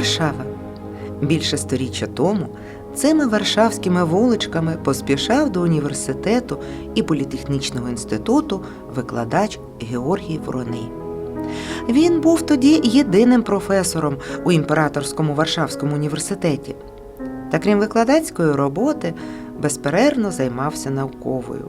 Варшава. Більше сторіччя тому цими варшавськими вуличками поспішав до університету і політехнічного інституту викладач Георгій Вороний. Він був тоді єдиним професором у імператорському Варшавському університеті. Та крім викладацької роботи, безперервно займався науковою.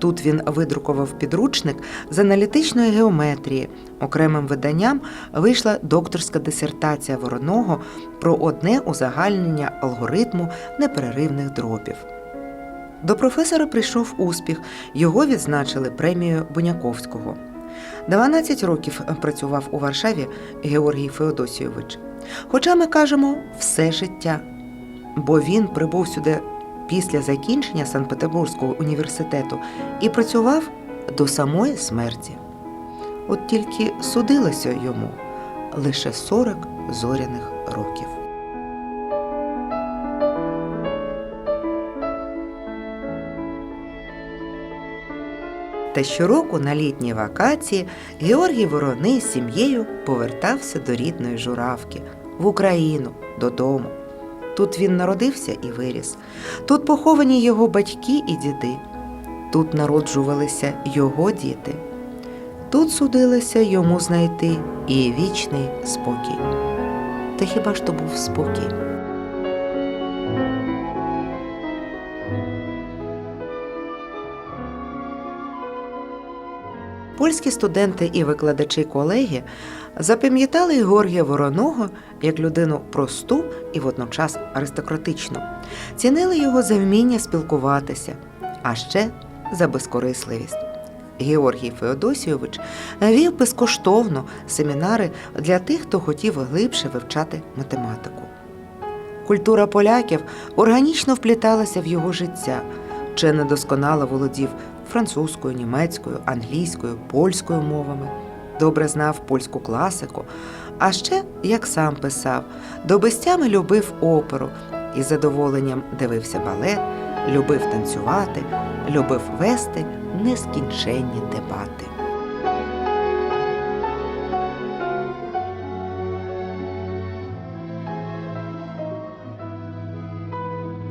Тут він видрукував підручник з аналітичної геометрії. Окремим виданням вийшла докторська дисертація Вороного про одне узагальнення алгоритму непереривних дробів. До професора прийшов успіх, його відзначили премією Буняковського. 12 років працював у Варшаві Георгій Феодосійович. Хоча ми кажемо все життя, бо він прибув сюди після закінчення Санкт-Петербурзького університету і працював до самої смерті. От тільки судилося йому лише 40 зоряних років. Та щороку на літні вакації Георгій Вороний з сім'єю повертався до рідної журавки в Україну додому. Тут він народився і виріс. Тут поховані його батьки і діди. Тут народжувалися його діти. Тут судилося йому знайти і вічний спокій. Та хіба ж то був спокій? Польські студенти і викладачі колеги запам'ятали Георгія Вороного як людину просту і водночас аристократичну, цінили його за вміння спілкуватися, а ще за безкорисливість. Георгій Феодосійович вів безкоштовно семінари для тих, хто хотів глибше вивчати математику. Культура поляків органічно впліталася в його життя, чи недосконало володів французькою, німецькою, англійською, польською мовами, добре знав польську класику, а ще, як сам писав, до безтями любив оперу і задоволенням дивився балет, любив танцювати, любив вести нескінченні дебати.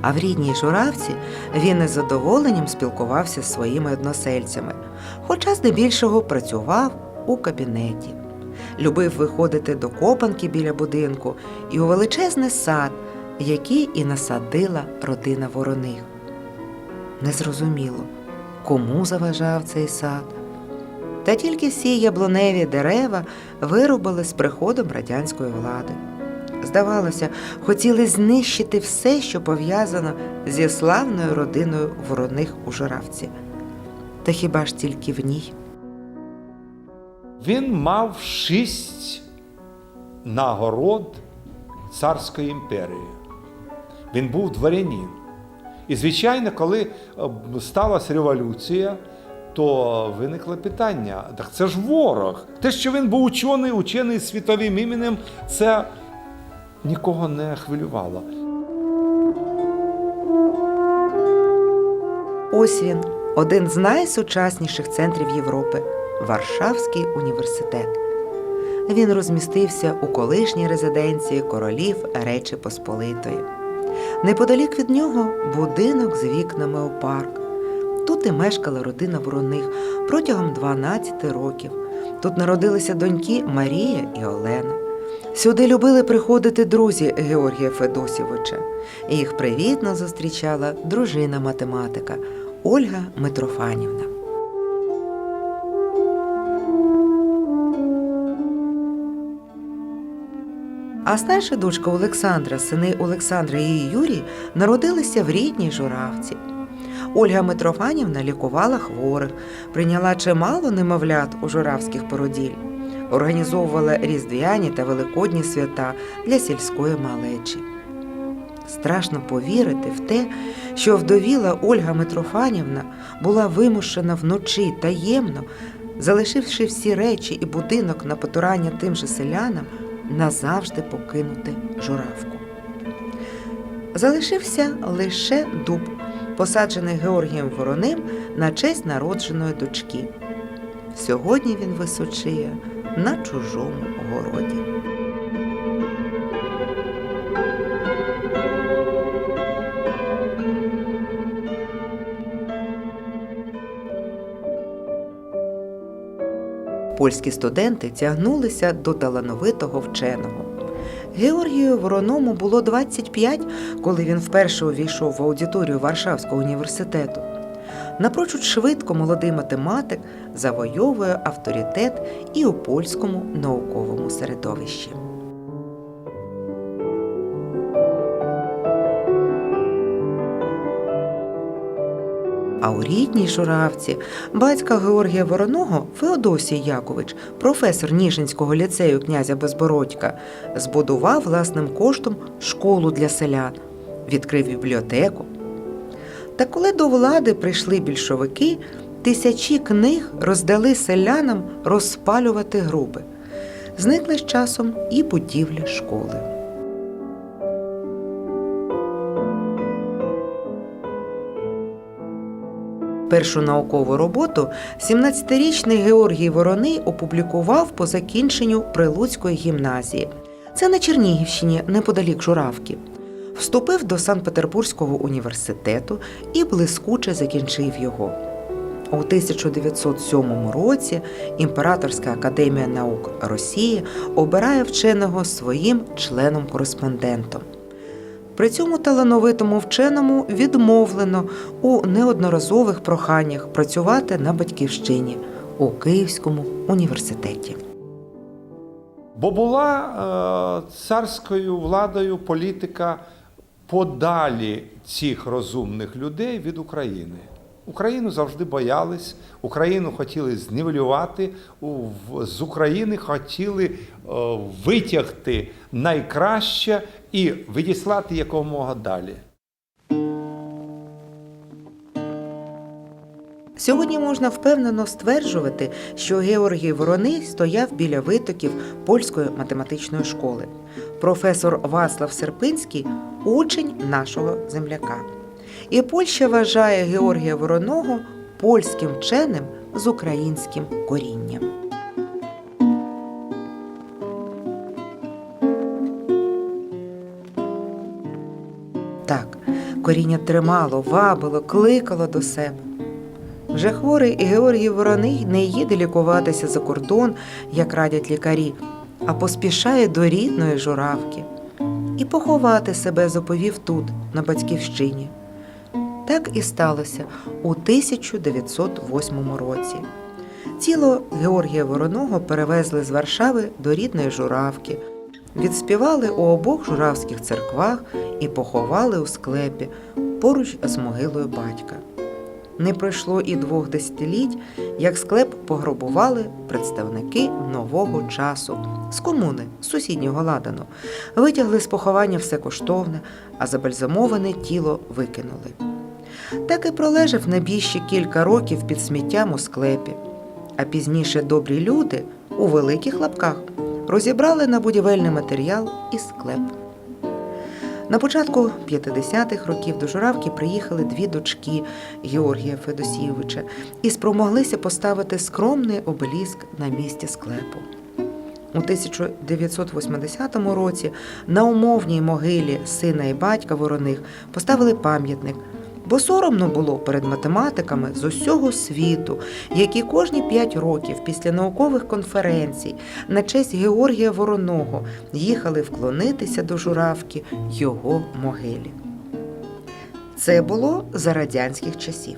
А в рідній журавці він із задоволенням спілкувався з своїми односельцями, хоча здебільшого працював у кабінеті. Любив виходити до копанки біля будинку і у величезний сад, який і насадила родина вороних. Незрозуміло, кому заважав цей сад. Та тільки всі яблуневі дерева вирубали з приходом радянської влади. Здавалося, хотіли знищити все, що пов'язано зі славною родиною вороних у Журавці. Та хіба ж тільки в ній? Він мав шість нагород Царської імперії. Він був дворянин. І, звичайно, коли е, сталася революція, то виникло питання: так це ж ворог. Те, що він був учений, учений світовим іменем, це нікого не хвилювало. Ось він, один з найсучасніших центрів Європи Варшавський університет. Він розмістився у колишній резиденції королів Речі Посполитої. Неподалік від нього будинок з вікнами у парк. Тут і мешкала родина вороних протягом 12 років. Тут народилися доньки Марія і Олена. Сюди любили приходити друзі Георгія Федосівича. Їх привітно зустрічала дружина математика Ольга Митрофанівна. А старша дочка Олександра, сини Олександра і Юрій народилися в рідній журавці. Ольга Митрофанівна лікувала хворих, прийняла чимало немовлят у журавських породіль, організовувала різдвяні та великодні свята для сільської малечі. Страшно повірити в те, що вдовіла Ольга Митрофанівна була вимушена вночі таємно, залишивши всі речі і будинок на потурання тим же селянам, назавжди покинути журавку. Залишився лише дуб, посаджений Георгієм Вороним на честь народженої дочки. Сьогодні він височіє на чужому городі. Польські студенти тягнулися до талановитого вченого. Георгію Вороному було 25, коли він вперше увійшов в аудиторію Варшавського університету. Напрочуд швидко молодий математик завойовує авторитет і у польському науковому середовищі. А у рідній Журавці батька Георгія Вороного Феодосій Якович, професор Ніжинського ліцею князя Безбородька, збудував власним коштом школу для селян, відкрив бібліотеку. Та коли до влади прийшли більшовики, тисячі книг роздали селянам розпалювати груби. Зникли з часом і будівля школи. Першу наукову роботу 17-річний Георгій Вороний опублікував по закінченню Прилуцької гімназії. Це на Чернігівщині, неподалік Журавки. Вступив до Санкт-Петербурзького університету і блискуче закінчив його. У 1907 році Імператорська академія наук Росії обирає вченого своїм членом-кореспондентом. При цьому талановитому вченому відмовлено у неодноразових проханнях працювати на батьківщині у Київському університеті. Бо була е, царською владою політика подалі цих розумних людей від України. Україну завжди боялись, Україну хотіли знівелювати, з України хотіли е, витягти найкраще і відіслати якомога далі. Сьогодні можна впевнено стверджувати, що Георгій Вороний стояв біля витоків польської математичної школи. Професор Васлав Серпинський учень нашого земляка. І Польща вважає Георгія Вороного польським вченим з українським корінням. Так, коріння тримало, вабило, кликало до себе. Вже хворий Георгій Вороний не їде лікуватися за кордон, як радять лікарі, а поспішає до рідної журавки. І поховати себе заповів тут, на батьківщині. Так і сталося у 1908 році. Тіло Георгія Вороного перевезли з Варшави до рідної журавки, відспівали у обох журавських церквах і поховали у склепі поруч з могилою батька. Не пройшло і двох десятиліть, як склеп пограбували представники нового часу з комуни сусіднього ладану, витягли з поховання все коштовне, а забальзамоване тіло викинули. Так і пролежав небіжче кілька років під сміттям у склепі, а пізніше добрі люди у великих лапках розібрали на будівельний матеріал і склеп. На початку 50-х років до Журавки приїхали дві дочки Георгія Федосійовича і спромоглися поставити скромний обеліск на місці склепу. У 1980 році на умовній могилі сина і батька Вороних поставили пам'ятник, бо соромно було перед математиками з усього світу, які кожні п'ять років після наукових конференцій на честь Георгія Вороного їхали вклонитися до Журавки його могилі. Це було за радянських часів.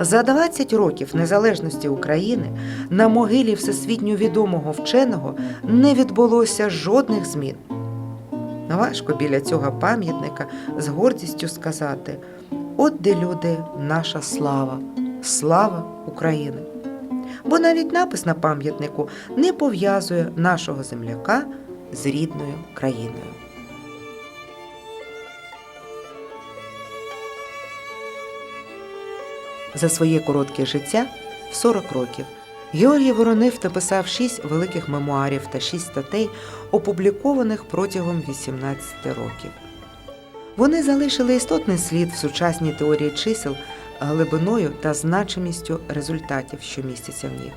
За 20 років незалежності України на могилі всесвітньо відомого вченого не відбулося жодних змін. Важко біля цього пам'ятника з гордістю сказати: от де люди, наша слава, слава України. Бо навіть напис на пам'ятнику не пов'язує нашого земляка з рідною країною. За своє коротке життя в 40 років Георгій Воронив написав шість великих мемуарів та шість статей, опублікованих протягом 18 років. Вони залишили істотний слід в сучасній теорії чисел глибиною та значимістю результатів, що містяться в них.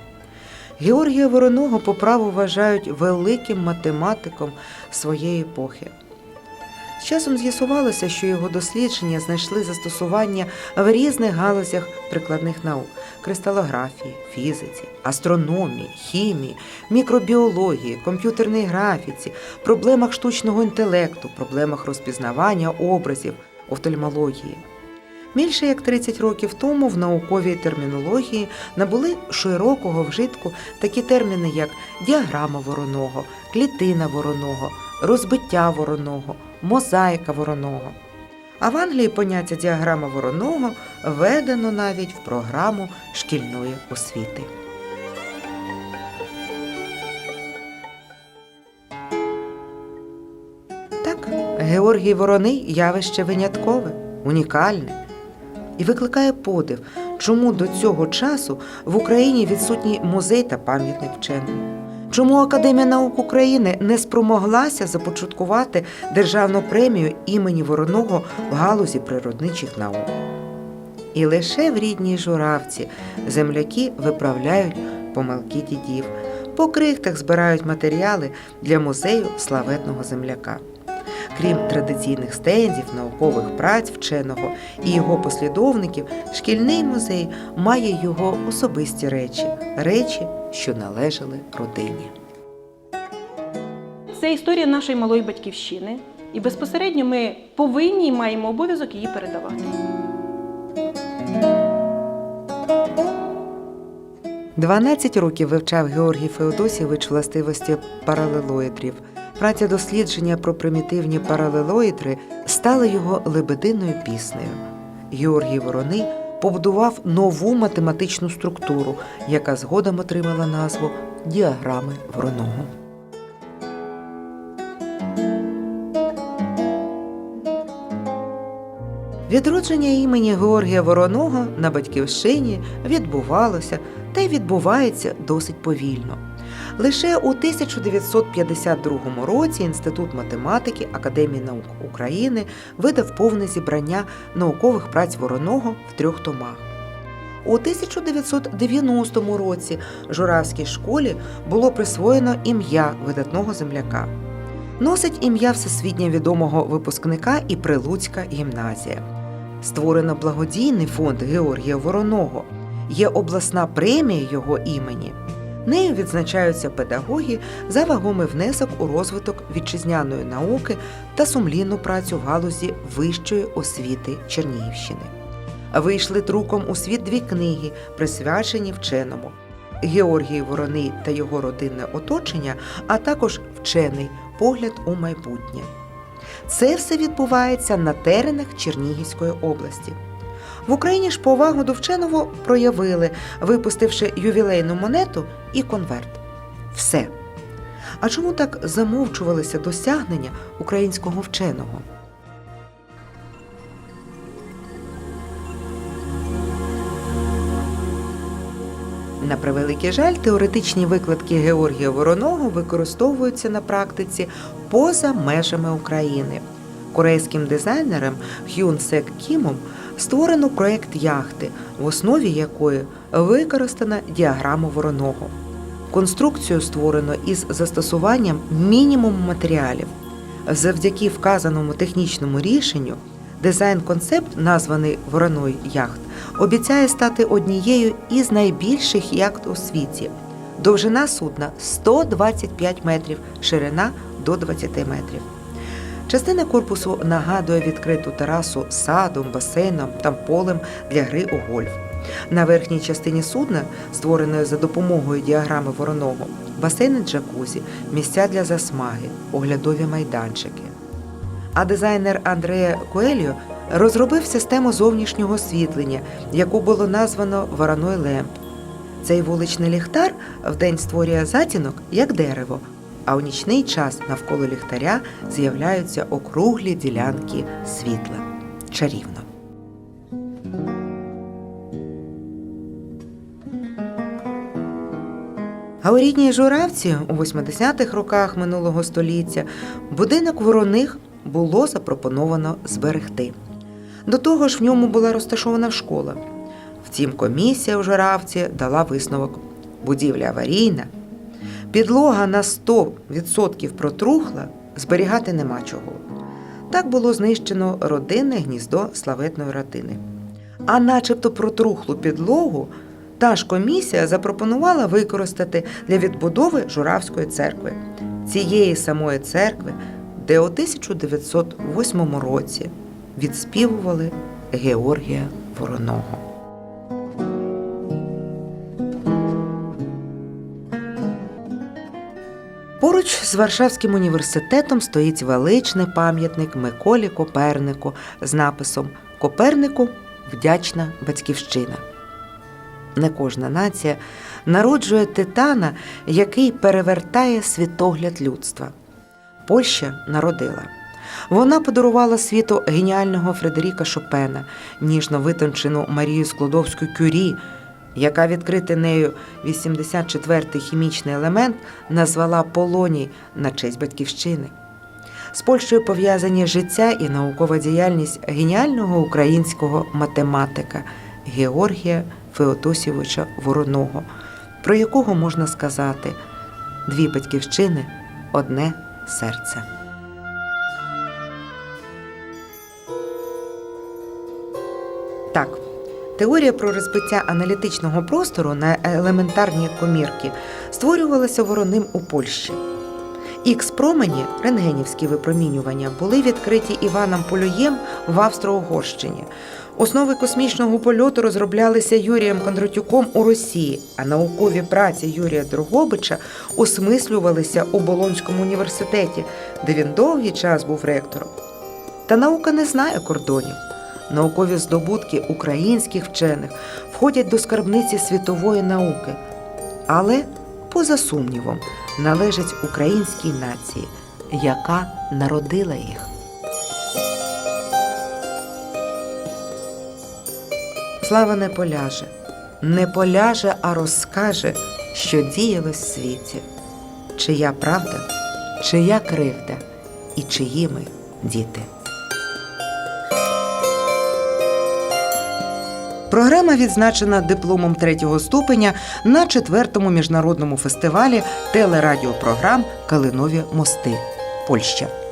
Георгія Вороного по праву вважають великим математиком своєї епохи. З часом з'ясувалося, що його дослідження знайшли застосування в різних галузях прикладних наук кристалографії, фізиці, астрономії, хімії, мікробіології, комп'ютерній графіці, проблемах штучного інтелекту, проблемах розпізнавання образів, офтальмології. Більше як 30 років тому в науковій термінології набули широкого вжитку такі терміни, як діаграма вороного, клітина вороного, розбиття вороного, мозаїка вороного. А в Англії поняття діаграма вороного введено навіть в програму шкільної освіти. Так, Георгій Вороний явище виняткове, унікальне і викликає подив, чому до цього часу в Україні відсутній музей та пам'ятник вченому. Чому Академія наук України не спромоглася започаткувати державну премію імені Вороного в галузі природничих наук? І лише в рідній журавці земляки виправляють помилки дідів, по крихтах збирають матеріали для музею славетного земляка. Крім традиційних стендів, наукових праць вченого і його послідовників, шкільний музей має його особисті речі, речі, що належали родині. Це історія нашої малої батьківщини, і безпосередньо ми повинні і маємо обов'язок її передавати. Дванадцять років вивчав Георгій Феодосійович властивості паралелоїдрів. Праця дослідження про примітивні паралелоїдри стала його лебединою піснею. Георгій Вороний побудував нову математичну структуру, яка згодом отримала назву діаграми вороного. Відродження імені Георгія Вороного на батьківщині відбувалося та й відбувається досить повільно. Лише у 1952 році Інститут математики Академії наук України видав повне зібрання наукових праць Вороного в трьох томах. У 1990 році Журавській школі було присвоєно ім'я видатного земляка. Носить ім'я всесвітньо відомого випускника і Прилуцька гімназія. Створено благодійний фонд Георгія Вороного. Є обласна премія його імені. Нею відзначаються педагоги за вагомий внесок у розвиток вітчизняної науки та сумлінну працю в галузі вищої освіти Чернігівщини. Вийшли друком у світ дві книги, присвячені вченому Георгій Вороний та його родинне оточення, а також вчений погляд у майбутнє. Це все відбувається на теренах Чернігівської області. В Україні ж повагу до вченого проявили, випустивши ювілейну монету і конверт. Все. А чому так замовчувалися досягнення українського вченого? На превеликий жаль, теоретичні викладки Георгія Вороного використовуються на практиці поза межами України. Корейським дизайнером Хюн Сек Кімом створено проект яхти, в основі якої використана діаграма вороного. Конструкцію створено із застосуванням мінімуму матеріалів. Завдяки вказаному технічному рішенню дизайн-концепт, названий Вороной яхт, обіцяє стати однією із найбільших яхт у світі. Довжина судна 125 метрів, ширина до 20 метрів. Частина корпусу нагадує відкриту терасу садом, басейном та полем для гри у гольф. На верхній частині судна, створеної за допомогою діаграми вороного, басейни джакузі, місця для засмаги, оглядові майданчики. А дизайнер Андреа Коельо розробив систему зовнішнього освітлення, яку було названо Вороной Лемп. Цей вуличний ліхтар вдень створює затінок як дерево, а у нічний час навколо ліхтаря з'являються округлі ділянки світла. Чарівно. А у рідній Журавці у 80-х роках минулого століття будинок вороних було запропоновано зберегти. До того ж, в ньому була розташована школа. Втім, комісія у Журавці дала висновок: будівля аварійна, підлога на 100% протрухла, зберігати нема чого. Так було знищено родинне гніздо славетної родини. А начебто протрухлу підлогу та ж комісія запропонувала використати для відбудови Журавської церкви, цієї самої церкви, де у 1908 році відспівували Георгія Вороного. Поруч з Варшавським університетом стоїть величний пам'ятник Миколі Копернику з написом Копернику вдячна батьківщина. Не кожна нація народжує титана, який перевертає світогляд людства. Польща народила. Вона подарувала світу геніального Фредеріка Шопена, ніжно витончену Марію Склодовську Кюрі, яка відкритий нею 84-й хімічний елемент назвала полоній на честь батьківщини. З Польщею пов'язані життя і наукова діяльність геніального українського математика Георгія Феодосійовича Вороного, про якого можна сказати дві батьківщини, одне серце. Так, теорія про розбиття аналітичного простору на елементарні комірки створювалася вороним у Польщі. Ікс-промені, рентгенівські випромінювання, були відкриті Іваном Полюєм в Австро-Угорщині. Основи космічного польоту розроблялися Юрієм Кондратюком у Росії, а наукові праці Юрія Дрогобича осмислювалися у Болонському університеті, де він довгий час був ректором. Та наука не знає кордонів. Наукові здобутки українських вчених входять до скарбниці світової науки, але, поза сумнівом, належать українській нації, яка народила їх. Слава не поляже, не поляже, а розкаже, що діялось в світі, чия правда, чия кривда і чиї ми діти. Програма відзначена дипломом третього ступеня на четвертому міжнародному фестивалі телерадіопрограм Калинові мости Польща.